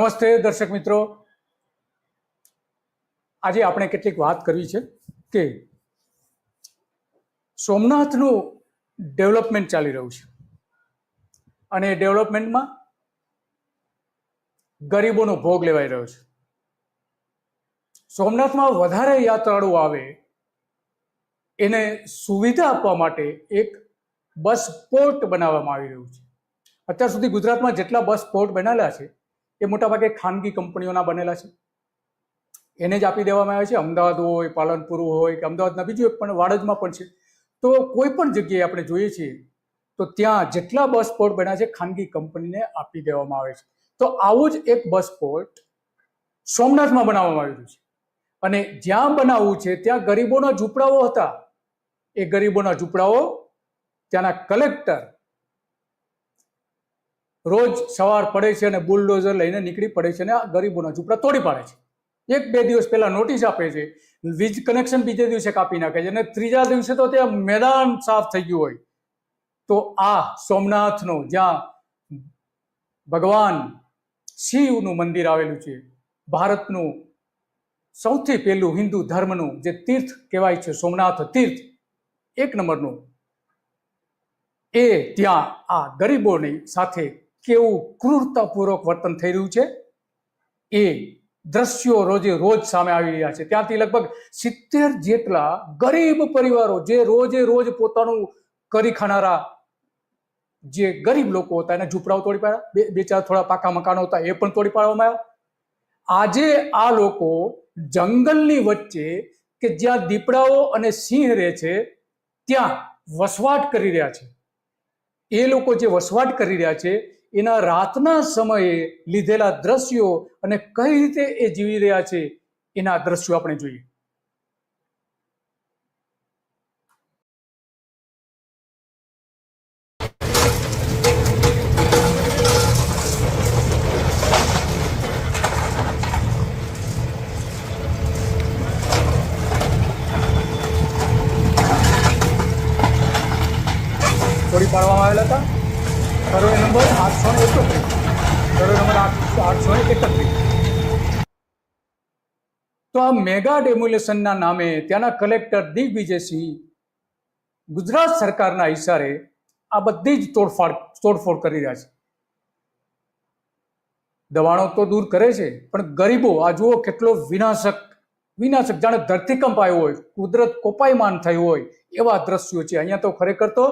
નમસ્તે દર્શક મિત્રો. આજે આપણે કેટલીક વાત કરવી છે કે સોમનાથનું ડેવલપમેન્ટ ચાલી રહ્યું છે. અને ડેવલપમેન્ટમાં ગરીબોનો ભોગ લેવાઈ રહ્યો છે. સોમનાથમાં વધારે યાત્રાળુ આવે એને સુવિધા આપવા માટે એક બસ પોર્ટ બનાવવામાં આવી રહ્યું છે. અત્યાર સુધી ગુજરાતમાં જેટલા બસ પોર્ટ બનેલા છે એ મોટાભાગે ખાનગી કંપનીઓના બનેલા છે. એને જ આપી દેવામાં આવે છે. અમદાવાદ હોય, પાલનપુર હોય કે અમદાવાદના બીજું પણ વાડજમાં પણ છે. તો કોઈ પણ જગ્યાએ આપણે જોઈએ છીએ, તો ત્યાં જેટલા બસ પોર્ટ બન્યા છે, ખાનગી કંપનીને આપી દેવામાં આવે છે. તો આવું જ એક બસ પોર્ટ સોમનાથમાં બનાવવામાં આવ્યું છે. અને જ્યાં બનાવવું છે, ત્યાં ગરીબોના ઝૂંપડાઓ હતા. એ ગરીબોના ઝૂંપડાઓ ત્યાંના કલેક્ટર રોજ સવાર પડે છે અને બુલડોઝર લઈને નીકળી પડે છે અને આ ગરીબોના ઝૂંપડા તોડી પાડે છે. એક બે દિવસ પહેલા નોટિસ આપે છે, વીજ કનેક્શન બીજે દિવસે કાપી નાખે છે અને ત્રીજા દિવસે તો ત્યાં મેદાન સાફ થઈ ગયું હોય. તો આ સોમનાથનો જ્યાં ભગવાન શિવનું મંદિર આવેલું છે, ભારતનું સૌથી પહેલું હિન્દુ ધર્મનું જે તીર્થ કહેવાય છે, સોમનાથ તીર્થ, એક નંબરનું, એ ત્યાં આ ગરીબોની સાથે કેવું ક્રૂરતાપૂર્વક વર્તન થઈ રહ્યું છે? એ દ્રશ્યો રોજે રોજ સામે આવી રહ્યા છે. ત્યાંથી લગભગ સિત્તેર જેટલા ગરીબ પરિવારો જે રોજે રોજ પોતાનું કરી ખાનારા જે ગરીબ લોકો હતા, એના ઝૂંપડાઓ તોડી પાડ્યા. બે બે ચાર થોડા પાકા મકાનો હતા, એ પણ તોડી પાડવામાં આવ્યા. આજે આ લોકો જંગલની વચ્ચે કે જ્યાં દીપડાઓ અને સિંહ રહે છે, ત્યાં વસવાટ કરી રહ્યા છે. એ લોકો જે વસવાટ કરી રહ્યા છે એના રાતના સમયે લીધેલા દ્રશ્યો અને કઈ રીતે એ જીવી રહ્યા છે, એના દ્રશ્યો આપણે જોઈએ. તોડી પાડવામાં આવેલા હતા. સર્વે નંબર આઠસો ને એકત્રીસ. સર્વે નંબર આઠ આઠસો ને એકત્રીસ. તો આ મેગા ડેમ્યુલેશનના નામે ત્યાંના કલેક્ટર દિગ્વિજયસિંહ ગુજરાત સરકારના ઇશારે આ બધી જ તોડફાડ, તોડફોડ કરી રહ્યા છે. દબાણો તો દૂર કરે છે, પણ ગરીબો, આ જુઓ કેટલો વિનાશક વિનાશક. જાણે ધરતીકંપ આવ્યો હોય, કુદરત કોપાયમાન થયું હોય, એવા દ્રશ્યો છે. અહીંયા તો ખરેખર તો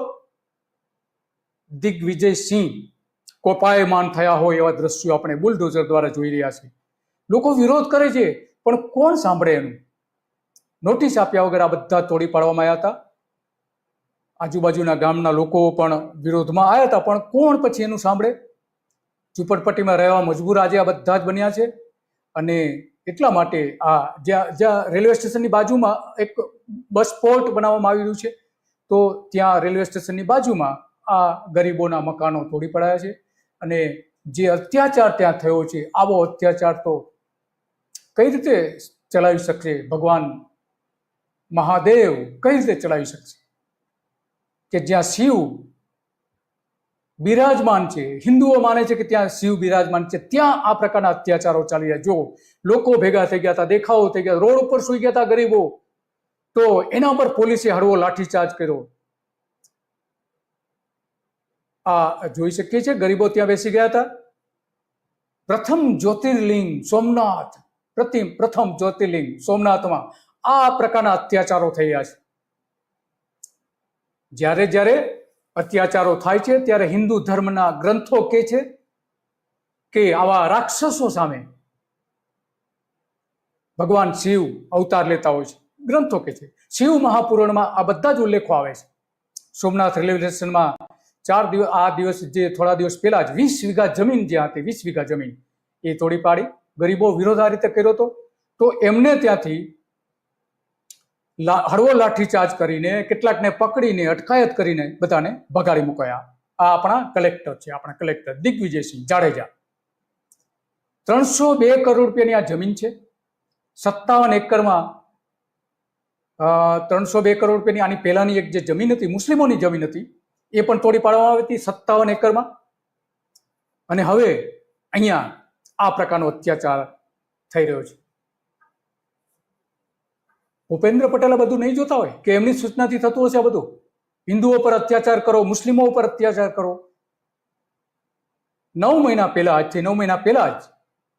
દિગ્વિજયસિંહ કોપાયમાન થયા હોય એવા દ્રશ્યો આપણે બુલડોઝર દ્વારા જોઈ રહ્યા છીએ. લોકો વિરોધ કરે છે, પણ કોણ સાંભળે એનું? નોટિસ આપ્યા વગર આ બધા તોડી પાડવામાં આવ્યા હતા. આજુબાજુના ગામના લોકો પણ વિરોધમાં આવ્યા હતા, પણ કોણ પછી એનું સાંભળે? ઝુંપડપટ્ટીમાં રહેવા મજબૂર આજે આ બધા જ બન્યા છે અને એટલા માટે આ જ્યાં જ્યાં રેલવે સ્ટેશનની બાજુમાં એક બસ પોર્ટ બનાવવામાં આવી રહ્યું છે, તો ત્યાં રેલવે સ્ટેશનની બાજુમાં આ ગરીબોના મકાનો તોડી પડાયા છે. અને જે અત્યાચાર ત્યાં થયો છે, આવો અત્યાચાર તો કઈ રીતે ચલાવી શકશે? ભગવાન મહાદેવ કઈ રીતે ચલાવી શકશે? કે જ્યાં શિવ બિરાજમાન છે, હિન્દુઓ માને છે કે ત્યાં શિવ બિરાજમાન છે, ત્યાં આ પ્રકારના અત્યાચારો ચાલી રહ્યા. જો લોકો ભેગા થઈ ગયા હતા, દેખાવો થઈ ગયા, રોડ ઉપર સુઈ ગયા હતા ગરીબો, તો એના પર પોલીસે હળવો લાઠીચાર્જ કર્યો. આ જોઈ શકીએ છીએ. ગરીબો ત્યાં બેસી ગયા હતા. પ્રથમ જ્યોતિર્લિંગ સોમનાથ, પ્રતિમ, પ્રથમ જ્યોતિર્લિંગ સોમનાથમાં આ પ્રકારના અત્યાચારો થઈ રહ્યા છે. જ્યારે જ્યારે અત્યાચારો થાય છે, ત્યારે હિન્દુ ધર્મના ગ્રંથો કે છે કે આવા રાક્ષસો સામે ભગવાન શિવ અવતાર લેતા હોય છે. ગ્રંથો કે છે. શિવ મહાપુરાણમાં આ બધા જ ઉલ્લેખો આવે છે. સોમનાથ રેલવે ચાર દિવસ, આ દિવસ જે થોડા દિવસ પહેલા જ વીસ વીઘા જમીન જ્યાં હતી, વીસ વીઘા જમીન, એ તોડી પાડી. ગરીબો વિરોધ આ રીતે કર્યો હતો. તો એમને ત્યાંથી હળવો લાઠીચાર્જ કરીને, કેટલાકને પકડીને, અટકાયત કરીને બધાને ભગાડી મુકાયા. આ આપણા કલેક્ટર છે, આપણા કલેક્ટર દિગ્વિજયસિંહ જાડેજા. ત્રણસો બે કરોડ રૂપિયાની આ જમીન છે. સત્તાવન એકરમાં ત્રણસો બે કરોડ રૂપિયાની આની પહેલાની એક જે જમીન હતી, મુસ્લિમોની જમીન હતી એ પણ તોડી પાડવામાં આવી હતી સત્તાવન એકરમાં. અને હવે અહીંયા આ પ્રકારનો અત્યાચાર થઈ રહ્યો છે. ભૂપેન્દ્ર પટેલ બધું નહીં જોતા હોય કે એમની સૂચનાથી થતું હશે આ બધું? હિન્દુઓ પર અત્યાચાર કરો, મુસ્લિમો ઉપર અત્યાચાર કરો. નવ મહિના પહેલા આજથી નવ મહિના પહેલા જ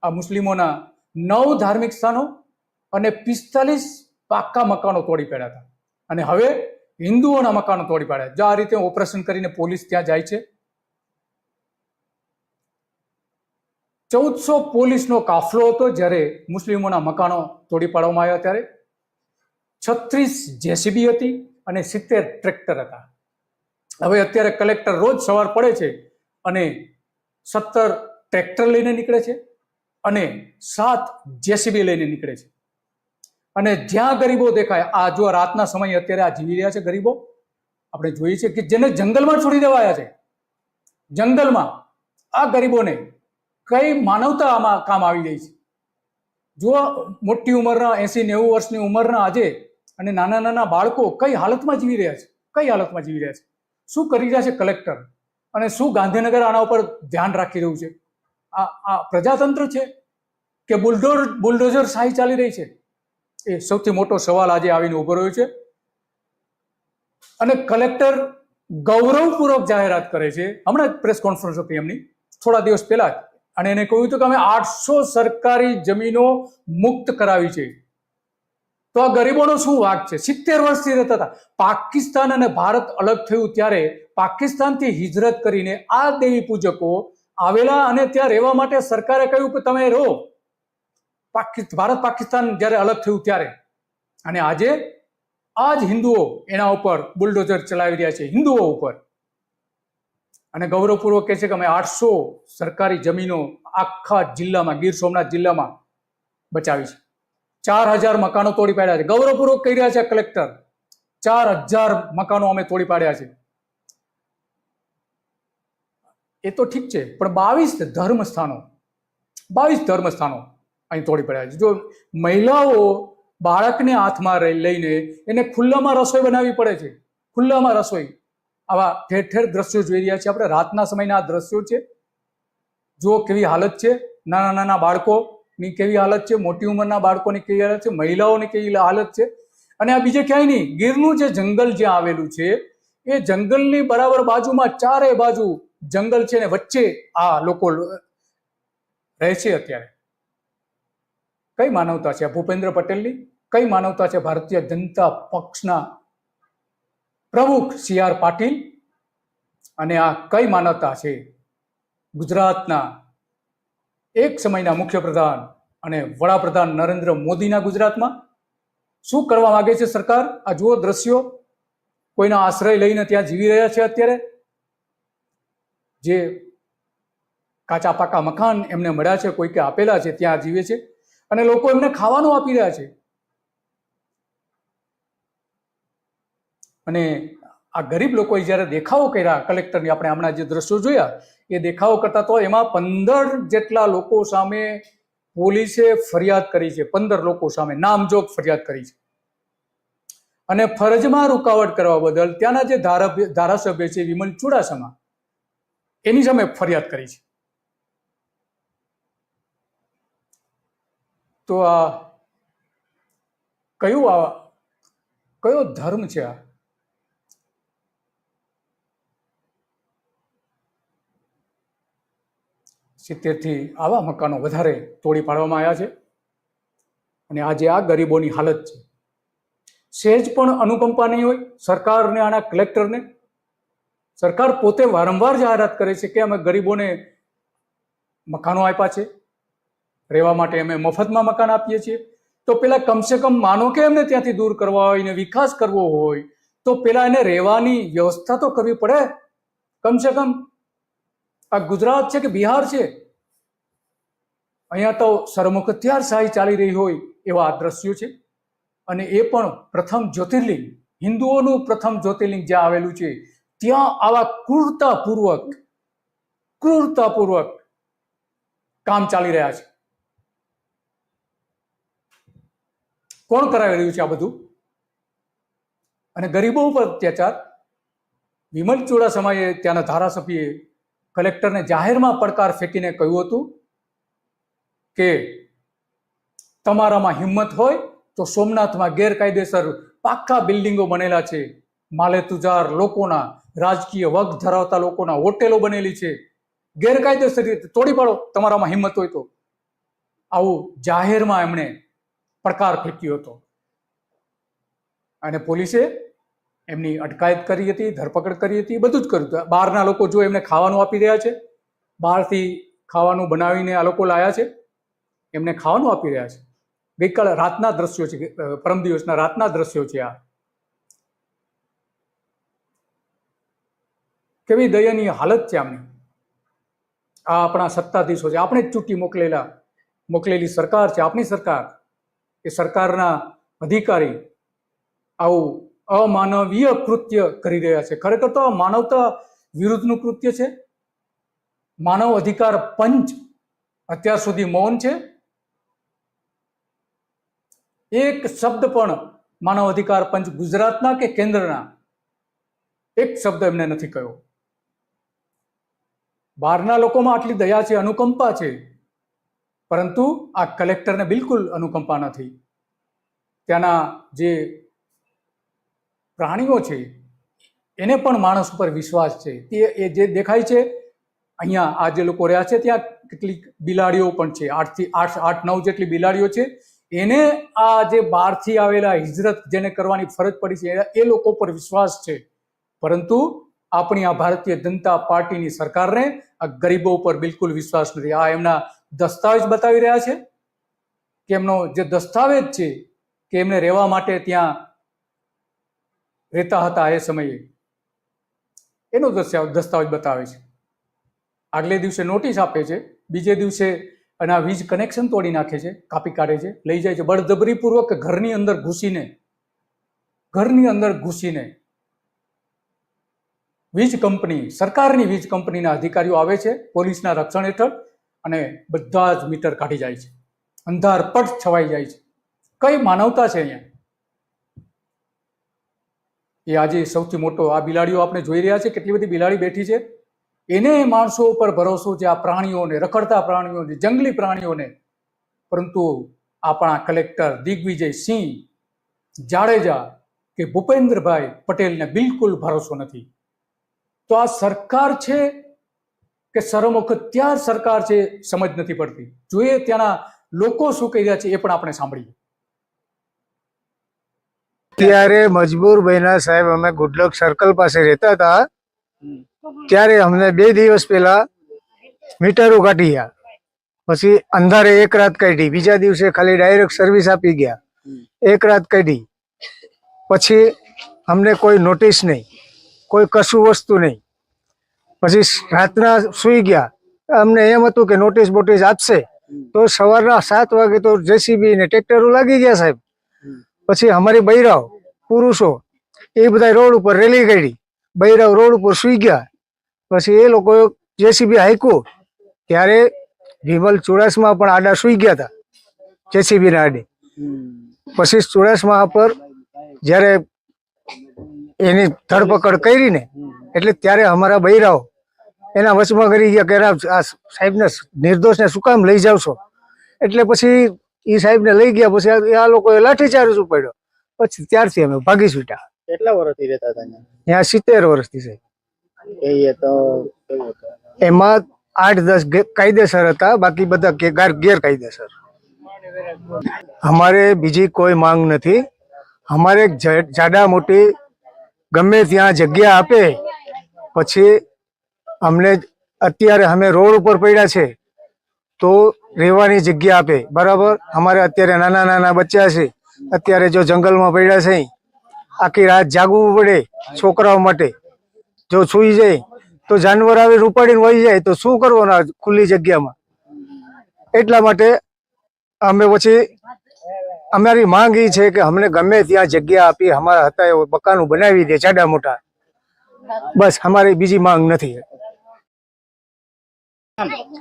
આ મુસ્લિમોના નવ ધાર્મિક સ્થાનો અને પિસ્તાલીસ પાક્કા મકાનો તોડી પાડ્યા હતા. અને હવે હિન્દુઓના મકાનો તોડી પાડ્યા જો આ રીતે ઓપરેશન કરીને પોલીસ ત્યાં જાય છે. ચૌદસો પોલીસનો કાફલો હતો જ્યારે મુસ્લિમોના મકાનો તોડી પાડવામાં આવ્યા ત્યારે. છત્રીસ જેસીબી હતી અને સિત્તેર ટ્રેક્ટર હતા. હવે અત્યારે કલેક્ટર રોજ સવાર પડે છે અને સત્તર ટ્રેક્ટર લઈને નીકળે છે અને સાત જેસીબી લઈને નીકળે છે. અને જ્યાં ગરીબો દેખાય, આ જો રાતના સમયે અત્યારે આ જીવી રહ્યા છે ગરીબો, આપણે જોઈએ છીએ કે જેને જંગલમાં છોડી દેવાયા છે. જંગલમાં આ ગરીબોને કઈ માનવતા આમાં કામ આવી રહી છે? જો મોટી ઉંમરના, એસી નેવું વર્ષની ઉંમરના આજે અને નાના નાના બાળકો કઈ હાલતમાં જીવી રહ્યા છે? કઈ હાલતમાં જીવી રહ્યા છે? શું કરી રહ્યા છે કલેક્ટર? અને શું ગાંધીનગર આના ઉપર ધ્યાન રાખી રહ્યું છે? આ આ પ્રજાતંત્ર છે કે બુલડોર બુલડોઝર શાહી ચાલી રહી છે? એ સૌથી મોટો સવાલ આજે આવીને ઊભો રહ્યો છે. અને કલેક્ટર ગૌરવપૂર્વક જાહેરાત કરે છે. હમણાં જ પ્રેસ કોન્ફરન્સ હતી એમની. થોડા દિવસ પહેલા જ. અને એને કહ્યું હતું કે અમે આઠસો સરકારી જમીનો મુક્ત કરાવી છે. તો આ ગરીબોનો શું વાક છે? સિત્તેર વર્ષથી રહેતા હતા. પાકિસ્તાન અને ભારત અલગ થયું ત્યારે પાકિસ્તાનથી હિજરત કરીને આ દેવી પૂજકો આવેલા અને ત્યાં રહેવા માટે સરકારે કહ્યું કે તમે રહો. ભારત પાકિસ્તાન જ્યારે અલગ થયું ત્યારે, અને આજે આ જ હિન્દુઓ એના ઉપર બુલડોઝર ચલાવી રહ્યા છે, હિન્દુઓ ઉપર. અને ગૌરવપૂર્વક કહે છે કે અમે આઠસો સરકારી જમીનો આખા જિલ્લામાં, ગીર સોમનાથ જિલ્લામાં બચાવી છે. ચાર હજાર મકાનો તોડી પાડ્યા છે. ગૌરવપૂર્વક કહી રહ્યા છે કલેક્ટર, ચાર હજાર મકાનો અમે તોડી પાડ્યા છે. એ તો ઠીક છે, પણ બાવીસ ધર્મ સ્થાનો બાવીસ ધર્મ સ્થાનો અહીં તોડી પડ્યા છે. જો મહિલાઓ બાળકને હાથમાં લઈને એને ખુલ્લામાં રસોઈ બનાવવી પડે છે. ખુલ્લામાં રસોઈ. આવા ઠેર ઠેર દ્રશ્યો જોઈ રહ્યા છીએ આપણે. રાતના સમયના આ દ્રશ્યો છે. જુઓ કેવી હાલત છે. નાના નાના બાળકોની કેવી હાલત છે. મોટી ઉંમરના બાળકોની કેવી હાલત છે. મહિલાઓની કેવી હાલત છે. અને આ બીજે ક્યાંય નહીં. ગીરનું જે જંગલ જે આવેલું છે, એ જંગલની બરાબર બાજુમાં ચારે બાજુ જંગલ છે ને વચ્ચે આ લોકો રહે છે અત્યારે. કઈ માનવતા છે? ભૂપેન્દ્ર પટેલની કઈ માનવતા છે? ભારતીય જનતા પક્ષના પ્રમુખ સી આર પાટીલ. અને આ કઈ માનવતા છે? ગુજરાતના એક સમયના મુખ્યપ્રધાન અને વડાપ્રધાન નરેન્દ્ર મોદીના ગુજરાતમાં. શું કરવા માગે છે સરકાર? આ જુઓ દ્રશ્યો. કોઈના આશ્રય લઈને ત્યાં જીવી રહ્યા છે અત્યારે. જે કાચા પાકા મકાન એમને મળ્યા છે કોઈ કે આપેલા છે, ત્યાં જીવે છે. અને લોકો એમને ખાવાનું આપી રહ્યા છે. અને આ ગરીબ લોકોએ જ્યારે દેખાવો કર્યા કલેક્ટરની આપણે હમણાં જે દ્રશ્યો જોયા, એ દેખાવો કરતા તો એમાં પંદર જેટલા લોકો સામે પોલીસે ફરિયાદ કરી છે. પંદર લોકો સામે નામજોગ ફરિયાદ કરી છે. અને ફરજમાં રૂકાવટ કરવા બદલ ત્યાંના જે ધારાસભ્ય છે વિમલ ચુડાસમા, એની સામે ફરિયાદ કરી છે. તો આ કયું આ કયો ધર્મ છે આ? સિત્તેરથી આવા મકાનો વધારે તોડી પાડવામાં આવ્યા છે. અને આજે આ ગરીબોની હાલત છે. સહેજ પણ અનુકંપા નહીં હોય. સરકારને, આના કલેક્ટરને. સરકાર પોતે વારંવાર જાહેરાત કરે છે કે અમે ગરીબોને મકાનો આપ્યા છે. રહેવા માટે અમે મફતમાં મકાન આપીએ છીએ. તો પેલા કમસે કમ માનો કે એમને ત્યાંથી દૂર કરવા હોય ને વિકાસ કરવો હોય, તો પેલા એને રહેવાની વ્યવસ્થા તો કરવી પડે. કમસે કમ આ ગુજરાત છે કે બિહાર છે? અહીંયા તો સરમુખત્યાર શાહી ચાલી રહી હોય એવા આ દ્રશ્યો છે. અને એ પણ પ્રથમ જ્યોતિર્લિંગ, હિન્દુઓનું પ્રથમ જ્યોતિર્લિંગ જ્યાં આવેલું છે, ત્યાં આવા ક્રૂરતાપૂર્વક ક્રૂરતાપૂર્વક કામ ચાલી રહ્યા છે. કોણ કરાવી રહ્યું છે આ બધું? અને ગરીબો ઉપર અત્યાચાર. વિમલ ચુડાસમાએ ત્યાંના ધારાસભ્યએ કલેક્ટરને જાહેરમાં પડકાર ફેંકીને કહ્યું હતું કે તમારામાં હિંમત હોય તો સોમનાથમાં ગેરકાયદેસર પાક્કા બિલ્ડિંગો બનેલા છે. માલેતુજાર લોકોના, રાજકીય વગ ધરાવતા લોકોના હોટેલો બનેલી છે. ગેરકાયદેસર રીતે તોડી પાડો, તમારામાં હિંમત હોય તો. આવું જાહેરમાં એમણે પડકાર ફેંક્યો હતો. અને પોલીસે એમની અટકાયત કરી હતી, ધરપકડ કરી હતી બધું જ કર્યું હતું. બહારના લોકો જો એમને ખાવાનું આપી રહ્યા છે, બહારથી ખાવાનું બનાવીને આ લોકો લાયા છે, એમને ખાવાનું આપી રહ્યા છે. ગઈકાલ રાતના દ્રશ્યો છે પરમ દિવસના રાતના દ્રશ્યો છે આ. કેવી દયનીય હાલત છે આમની. આ આપણા સત્તાધીશો છે. આપણે જ ચૂંટી મોકલેલા, મોકલેલી સરકાર છે આપણી સરકાર. એ સરકારના અધિકારી આવું અમાનવીય કૃત્ય કરી રહ્યા છે. ખરેખર તો માનવતા વિરુદ્ધનું કૃત્ય છે. માનવ અધિકાર પંચ અત્યાર સુધી મૌન છે. એક શબ્દ પણ માનવ અધિકાર પંચ ગુજરાતના કે કેન્દ્રના? એક શબ્દ એમને નથી કહ્યો. બહારના લોકોમાં આટલી દયા છે, અનુકંપા છે. પરંતુ આ કલેક્ટરને બિલકુલ અનુકંપા નથી. ત્યાંના જે પ્રાણીઓ છે, એને પણ માણસ ઉપર વિશ્વાસ છે. તે એ જે દેખાય છે, અહીંયા આ જે લોકો રહ્યા છે, ત્યાં કેટલીક બિલાડીઓ પણ છે. આઠથી આઠ આઠ, નવ જેટલી બિલાડીઓ છે. એને આ જે બહારથી આવેલા હિજરત જેને કરવાની ફરજ પડી છે, એ- લોકો પર વિશ્વાસ છે. પરંતુ આપણી આ ભારતીય જનતા પાર્ટીની સરકારને આ ગરીબો ઉપર બિલકુલ વિશ્વાસ નથી. આ એમના દસ્તાવેજ બતાવી રહ્યા છે? કે એમનો જે દસ્તાવેજ છે કે એમને રહેવા માટે ત્યાં રહેતા હતા એ સમયે? એનો દસ્તા- દસ્તાવેજ બતાવે છે. આગલે દિવસે નોટિસ આપે છે, બીજે દિવસે એના વીજ કનેક્શન તોડી નાખે છે, કાપી કાઢે છે, લઈ જાય છે. બળજબરીપૂર્વક ઘરની અંદર ઘૂસીને, ઘરની અંદર ઘૂસીને વીજ કંપની, સરકારની વીજ કંપનીના અધિકારીઓ આવે છે, પોલીસના રક્ષણ હેઠળ અને બધા જ મીટર કાઢી જાય છે. અંધાર પટ છવાઈ જાય છે. કઈ માનવતા છે અહીંયા? એ આજે સૌથી મોટો, આ બિલાડીઓ આપણે જોઈ રહ્યા છે કેટલી બધી બિલાડી બેઠી છે. એને માણસો ઉપર ભરોસો છે આ પ્રાણીઓને, રખડતા પ્રાણીઓને, જંગલી પ્રાણીઓને. પરંતુ આપણા કલેક્ટર દિગ્વિજય સિંહ જાડેજા કે ભૂપેન્દ્રભાઈ પટેલને બિલકુલ ભરોસો નથી. તો આ સરકાર છે કે શરમ ત્યાં સરકાર છે સમજ નથી પડતી. જોઈએ ત્યાંના લોકો શું કહી રહ્યા છે એ પણ આપણે સાંભળીએ. ત્યારે મજબૂર બન્યા સાહેબ અમે ગુડલક સર્કલ પાસે રહેતા હતા. ત્યારે અમને બે દિવસ પહેલા મીટરો કાઢી ગયા. પછી અંધારે એક રાત કાઢી, બીજા દિવસે ખાલી ડાયરેક્ટ સર્વિસ આપી ગયા. એક રાત કાઢી. પછી અમને કોઈ નોટિસ નહીં, કોઈ કશું વસ્તુ નહીં. પછી રાતના સુઈ ગયા. અમને એમ હતું કે નોટિસ બોટિસ આપશે. તો સવારના સાત વાગે તો જેસીબી ને ટ્રેક્ટરો લાગી ગયા સાહેબ. પછી અમારી બૈરાવ પુરુષો, એ બધા રોડ ઉપર રેલી કાઢી બૈરાવ રોડ ઉપર સુઈ ગયા. પછી એ લોકો જેસીબી હાઈકું ત્યારે વિમલ ચુડાસમા પણ આડા સુઈ ગયા હતા જેસીબી ના આડે. પછી ચુડાસમા પર જ્યારે એની ધરપકડ કરીને, એટલે ત્યારે અમારા બૈરાઓ એના વચમાં કરી ગયા કે આ સાહેબને નિર્દોષને શું કામ લઈ જાવ છો? એટલે પછી એ સાહેબને લઈ ગયા પછી આ- લોકોએ લાઠીચાર્જ ઉપાડ્યો. પછી ત્યારથી અમે ભાગી છૂટ્યા. કેટલા વર્ષથી રહેતા હતા ત્યાં સિત્તેર વર્ષથી હતું? એમાં આઠ દસ કાયદેસર હતા બાકી બધા ગેરકાયદેસર. અમારે બીજી કોઈ માંગ નથી. અમારે જ- જાડા મોટી ગમે ત્યાં જગ્યા આપે પછી અમને અત્યારે અમે રોડ ઉપર પડ્યા છે, તો રહેવાની જગ્યા આપે. બરાબર? અમારે અત્યારે નાના નાના બચ્ચા છે. અત્યારે જો જંગલમાં પડ્યા છે, આખી રાત જાગવું પડે છોકરાઓ માટે. જો સુઈ જાય, તો જાનવર આવે ઉપાડીને વહી જાય, તો શું કરવાનું ખુલ્લી જગ્યામાં? એટલા માટે અમે પછી અમારી માંગ એ છે કે અમને ગમે ત્યાં જગ્યા આપી, અમારા હતા એવું મકાનું બનાવી દે, જાડા મોટા. બસ, અમારી બીજી માંગ નથી.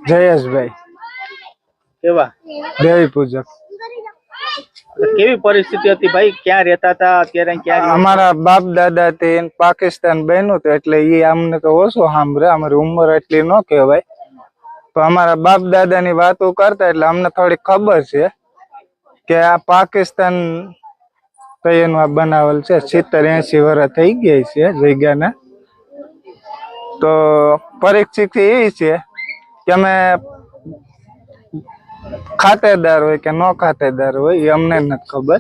જયેશભાઈ. કેવા? દેવી પૂજક. કેવી પરિસ્થિતિ હતી ભાઈ? ક્યાં રહેતા હતા? અત્યારે ક્યાં અમારા બાપ દાદા તે પાકિસ્તાન બન્યું હતું એટલે એ અમને તો ઓછું સાંભળે. અમારી ઉંમર એટલી ન કહેવાય. તો અમારા બાપ દાદાની વાતો કરતા એટલે અમને થોડી ખબર છે કે આ પાકિસ્તાન કયનું આ બનાવેલ છે. સિત્તેર એસી વર્ષ થઈ ગઈ છે જગ્યાના. તો પરિસ્થિતિ એ છે કે અમે ખાતેદાર હોય કે ન ખાતેદાર હોય, એ અમને નથી ખબર.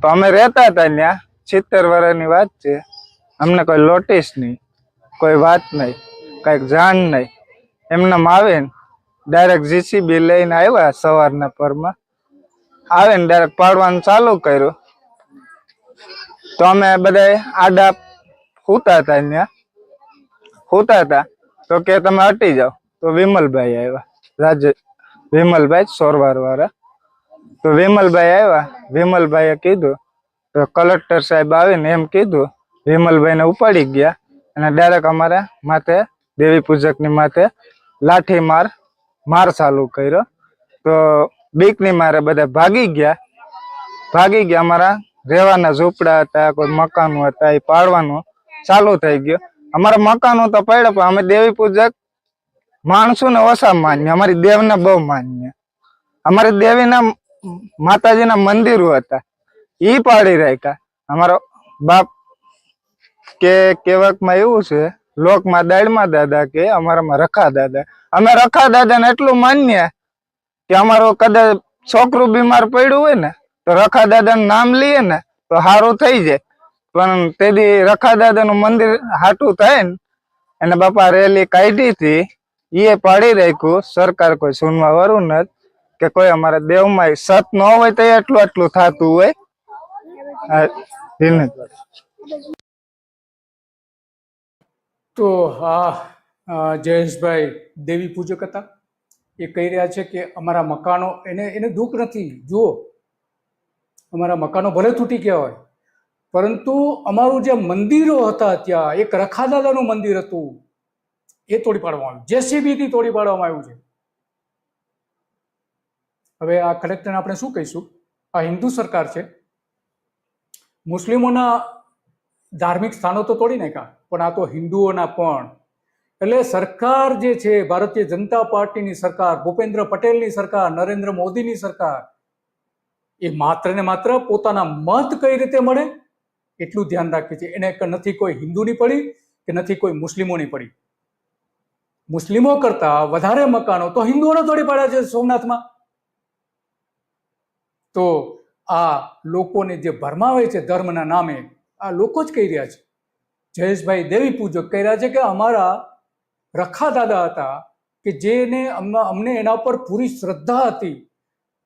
તો અમે રહેતા હતા ત્યાં. સિત્તેર વર્ષની વાત છે. અમને કોઈ લોટીસ નહીં, કોઈ વાત નહીં, કંઈક જાણ નહીં. એમનેમ આવે ને ડાયરેક્ટ જીસીબી લઈને આવ્યા સવારના પરમાં. આવે ને ડાયરેક્ટ પાડવાનું ચાલુ કર્યું. તો અમે બધા આડા સૂતા હતા ત્યાં. સૂતા હતા. તો કે તમે હટી જાઓ. તો વિમલભાઈ આવ્યા. રાજ વિમલભાઈ સોરવાર વાળા તો વિમલભાઈ આવ્યા. વિમલભાઈએ કીધું, તો કલેક્ટર સાહેબ આવીને એમ કીધું, વિમલભાઈને ઉપાડી ગયા અને ડાયરેક્ટ અમારે માથે, દેવી પૂજકની માથે લાઠી માર માર ચાલુ કર્યો. તો બીકની મારે બધા ભાગી ગયા. ભાગી ગયા અમારા રહેવાના ઝૂંપડા હતા, કોઈ મકાનો હતા, એ પાડવાનું ચાલુ થઈ ગયું. અમારા મકાનો તો પડ્યા, પણ અમે દેવી પૂજક માણસો ને ઓછા માન્ય અમારી દેવને બહુ માન્ય અમારી દેવીના માતાજીના મંદિરો હતા. ઈ પાડી રાખ્યા. અમારો બાપ કે કેવકમાં એવું છે, લોકમાં દાડમાં દાદા કે અમારામાં રખા દાદા. અમે રખા દાદાને એટલું માન્ય કે અમારો કદાચ છોકરું બીમાર પડ્યું હોય ને, તો રખા દાદાનું નામ લઈએ ને, તો સારું થઈ જાય. પણ તેથી રખા દાદાનું મંદિર હાટું થાય ને, એને બાપા રેલી કાઢી હતી. એ પાડી રાખ્યું. સરકાર કોઈ સુનવા વરું નથી કે કોઈ અમારા દેવમાં સત ન હોય તો એટલું એટલું થતું હોય. તો હા જયેશભાઈ, દેવી પૂજક હતા. એ કહી રહ્યા છે કે અમારા મકાનો, એને એને દુઃખ નથી. જુઓ, અમારા મકાનો ભલે તૂટી ગયા હોય, પરંતુ અમારું જે મંદિરો હતા ત્યાં, એક રખાદાદાનું મંદિર હતું. એ તોડી પાડવામાં આવ્યું. જેસીબીથી તોડી પાડવામાં આવ્યું છે. હવે આ કલેક્ટરને આપણે શું કહીશું? આ હિન્દુ સરકાર છે. મુસ્લિમોના ધાર્મિક સ્થાનો તો તોડી નાખ્યા, પણ આ તો હિન્દુઓના પણ. એટલે સરકાર જે છે, ભારતીય જનતા પાર્ટીની સરકાર, ભૂપેન્દ્ર પટેલની સરકાર, નરેન્દ્ર મોદીની સરકાર, એ માત્ર ને માત્ર પોતાના મત કઈ રીતે મળે? એટલું ધ્યાન રાખે છે એને નથી કોઈ હિન્દુની પડી કે નથી કોઈ મુસ્લિમોની પડી. મુસ્લિમો કરતા વધારે મકાનો, તો હિન્દુઓને તોડી પાડ્યા છે સોમનાથમાં. તો આ લોકોને જે ભરમાવે છે ધર્મના નામે, આ લોકો જ કહી રહ્યા છે. જયેશભાઈ દેવી પૂજક કહી રહ્યા છે કે અમારા રખા દાદા હતા કે જેને અમ- અમને એના પર પૂરી શ્રદ્ધા હતી.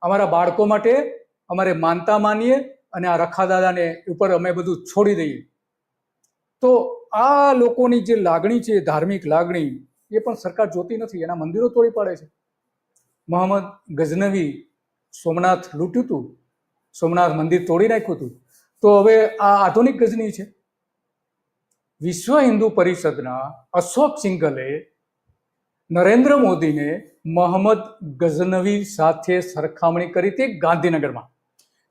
અમારા બાળકો માટે અમારે માનતા માનીએ અને આ રખા દાદાને ઉપર અમે બધું છોડી દઈએ. તો આ લોકોની જે લાગણી છે, ધાર્મિક લાગણી એ પણ સરકાર જોતી નથી, એના મંદિરો તોડી પાડે છે. મોહમ્મદ ગઝનવી સોમનાથ લૂંટ્યું હતું, સોમનાથ મંદિર તોડી નાખ્યું હતું. તો હવે આ આધુનિક ગજની છે. વિશ્વ હિન્દુ પરિષદના અશોક સિંઘલે નરેન્દ્ર મોદીને મોહમ્મદ ગઝનવી સાથે સરખામણી કરી હતી ગાંધીનગરમાં.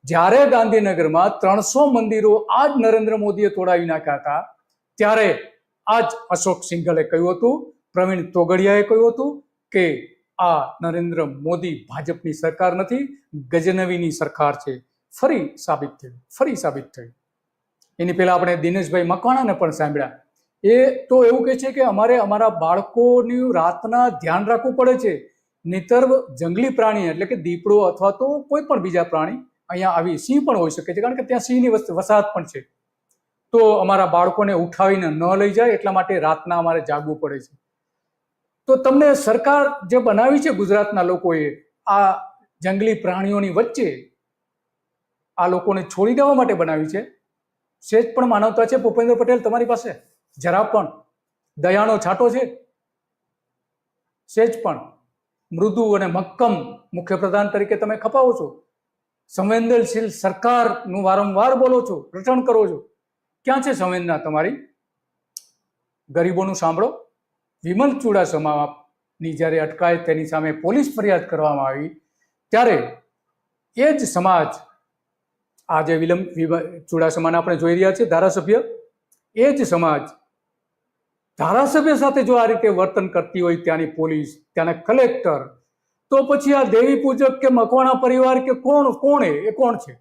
જ્યારે ગાંધીનગરમાં ત્રણસો મંદિરો આ જ નરેન્દ્ર મોદીએ તોડાવી નાખ્યા હતા, ત્યારે આ જ અશોક સિંઘલે કહ્યું હતું પ્રવીણ તોગડિયાએ કહ્યું હતું કે આ નરેન્દ્ર મોદી ભાજપની સરકાર નથી, ગજનવીની સરકાર છે. ફરી સાબિત થયું, ફરી સાબિત થયું. એની પહેલા આપણે દિનેશભાઈ મકવાણાને પણ સાંભળ્યા. એ તો એવું કહે છે કે અમારે અમારા બાળકોનું રાતના ધ્યાન રાખવું પડે છે. નહીતર જંગલી પ્રાણી એટલે કે દીપડો અથવા તો કોઈ પણ બીજા પ્રાણી અહીંયા આવી સિંહ પણ હોઈ શકે છે, કારણ કે ત્યાં સિંહની વસ- વસાહત પણ છે. તો અમારા બાળકોને ઉઠાવીને ન લઈ જાય, એટલા માટે રાતના અમારે જાગવું પડે છે. તો તમને સરકાર જે બનાવી છે ગુજરાતના લોકોએ, આ જંગલી પ્રાણીઓની વચ્ચે, આ લોકોને છોડી દેવા માટે બનાવી છે? સેજ પણ માનવતા છે ભૂપેન્દ્ર પટેલ તમારી પાસે? જરા પણ. દયાનો છાંટો છે? સેજ પણ. મૃદુ અને મક્કમ મુખ્યપ્રધાન તરીકે તમે ખપાવો છો. સંવેદનશીલ સરકારનું વારંવાર બોલો છો, રટણ કરો છો. ક્યાં છે સંવેદના તમારી? ગરીબોનું સાંભળો. વિમલ ચુડાસમાની જ્યારે અટકાય તેની સામે પોલીસ ફરિયાદ કરવામાં આવી, ત્યારે એ જ સમાજ આજે વિલંબ ચુડાસમાને આપણે જોઈ રહ્યા છીએ, ધારાસભ્ય. એ જ સમાજ ધારાસભ્ય સાથે જો આ રીતે વર્તન કરતી હોય ત્યાંની પોલીસ, ત્યાંના કલેક્ટર, તો પછી આ દેવી પૂજક કે મકવાણા પરિવાર કે કોણ કોણ એ કોણ છે?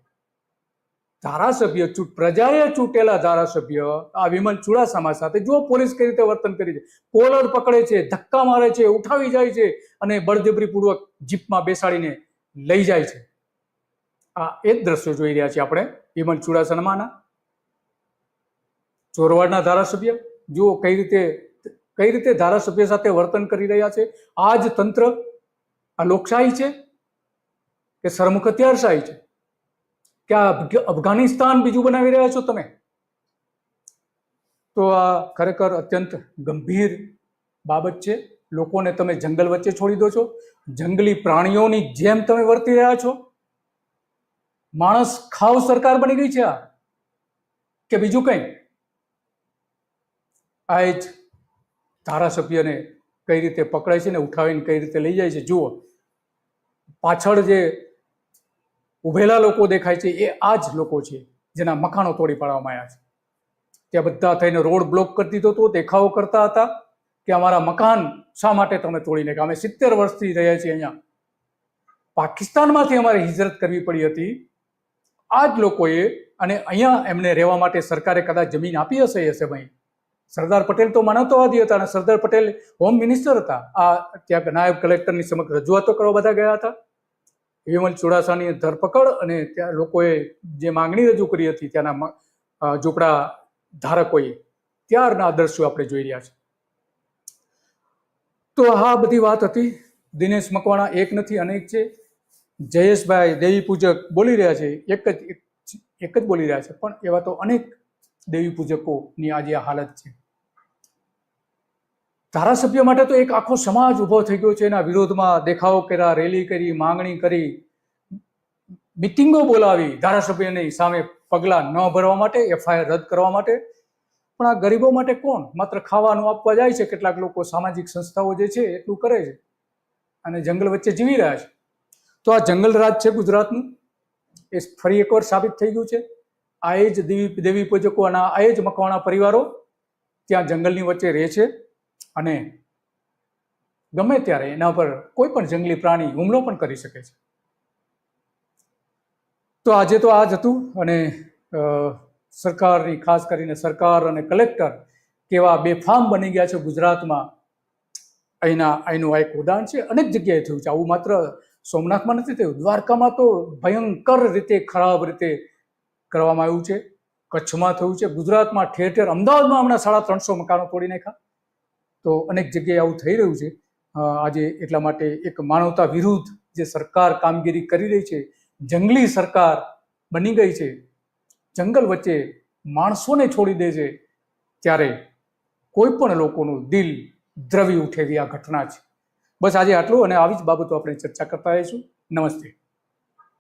ધારાસભ્ય ચૂંટ, પ્રજાએ ચૂંટેલા ધારાસભ્ય, આ વિમલ ચુડાસામા સાથે જો પોલીસ કઈ રીતે વર્તન કરી છે? કોલર પકડે છે, ધક્કા મારે છે, ઉઠાવી જાય છે અને બળજબરીપૂર્વક જીપમાં બેસાડીને લઈ જાય છે. આ એ જ દ્રશ્યો જોઈ રહ્યા છીએ આપણે વિમલ ચુડાસામાના. ચોરવાડના ધારાસભ્ય, જુઓ કઈ રીતે કઈ રીતે ધારાસભ્ય સાથે વર્તન કરી રહ્યા છે. આ જ તંત્ર, આ લોકશાહી છે કે સરમુખ હથિયારશાહી છે? કે આ અફઘાનિસ્તાન બીજું બનાવી રહ્યા છો તમે? તો આ ખરેખર અત્યંત ગંભીર બાબત છે. લોકોને તમે જંગલ વચ્ચે છોડી દો છો. જંગલી પ્રાણીઓની જેમ તમે વર્તી રહ્યા છો. માણસ ખાવ સરકાર બની ગઈ છે આ. કે બીજું કંઈ? આ જ ધારાસભ્યને કઈ રીતે પકડાય છે ને ઉઠાવીને કઈ રીતે લઈ જાય છે? જુઓ. પાછળ જે ઉભેલા લોકો દેખાય છે, એ આ જ લોકો છે, જેના મકાનો તોડી પાડવામાં આવ્યા છે. ત્યાં બધા થઈને રોડ બ્લોક કરી દીધો હતો, દેખાવો કરતા હતા કે અમારા મકાન શા માટે તમે તોડી નાખ્યા અમે સિત્તેર વર્ષથી રહ્યા છીએ અહીંયા. પાકિસ્તાનમાંથી અમારે હિજરત કરવી પડી હતી. આ જ લોકોએ અને અહીંયા એમને રહેવા માટે સરકારે કદાચ જમીન આપી હશે, એ ભાઈ સરદાર પટેલ તો માનવતાવાદી હતા અને સરદાર પટેલ હોમ મિનિસ્ટર હતા. આ ત્યાં નાયબ કલેક્ટરની સમક્ષ રજૂઆતો કરવા બધા ગયા હતા. વિમલ ચુડાસાની ધરપકડ અને ત્યાં લોકોએ જે માંગણી રજૂ કરી હતી ત્યાંના ઝૂંપડા ધારકોએ, ત્યારના દ્રશ્યો આપણે જોઈ રહ્યા છે તો આ બધી વાત હતી. દિનેશ મકવાણા એક નથી, અનેક છે. જયેશભાઈ દેવી પૂજક બોલી રહ્યા છે. એક જ, એક- જ બોલી રહ્યા છે. પણ એવા તો અનેક દેવી પૂજકોની આજે હાલત છે. ધારાસભ્ય માટે તો એક આખો સમાજ ઊભો થઈ ગયો છે. એના વિરોધમાં દેખાવો કર્યા, રેલી કરી, માંગણી કરી, મિટિંગો બોલાવી ધારાસભ્યની સામે પગલાં ન ભરવા માટે, એફઆઈઆર રદ કરવા માટે. પણ આ ગરીબો માટે કોણ? માત્ર ખાવાનું આપવા જાય છે. કેટલાક લોકો સામાજિક સંસ્થાઓ જે છે, એટલું કરે છે અને જંગલ વચ્ચે જીવી રહ્યા છે. તો આ જંગલ રાજ છે ગુજરાતનું. એ ફરી એકવાર સાબિત થઈ ગયું છે. આ એ જ દેવી દેવી પૂજકો અને આ એ જ મકવાણા પરિવારો ત્યાં જંગલની વચ્ચે રહે છે. અને ગમે ત્યારે એના પર કોઈ પણ જંગલી પ્રાણી હુમલો પણ કરી શકે છે. તો આજે તો આ જ હતું અને સરકારની, ખાસ કરીને સરકાર અને કલેક્ટર કેવા બેફામ બની ગયા છે ગુજરાતમાં. અહીંના, અહીંનું આ એક ઉદાહરણ છે, અનેક જગ્યાએ થયું છે. આવું માત્ર સોમનાથમાં નથી થયું. દ્વારકામાં તો ભયંકર રીતે, ખરાબ રીતે કરવામાં આવ્યું છે. કચ્છમાં થયું છે. ગુજરાતમાં ઠેર ઠેર અમદાવાદમાં હમણાં સાડા ત્રણસો મકાનો તોડી નાખ્યા. તો અનેક જગ્યાએ આવું થઈ રહ્યું છે. આજે એટલા માટે એક માનવતા વિરુદ્ધ જે સરકાર કામગીરી કરી રહી છે, જંગલી સરકાર બની ગઈ છે. જંગલ વચ્ચે માણસોને છોડી દે છે. ત્યારે કોઈ પણ લોકોનું દિલ દ્રવી ઉઠેવી આ ઘટના છે. બસ આજે આટલું અને આવી જ બાબતો આપણે ચર્ચા કરતા રહીશું નમસ્તે.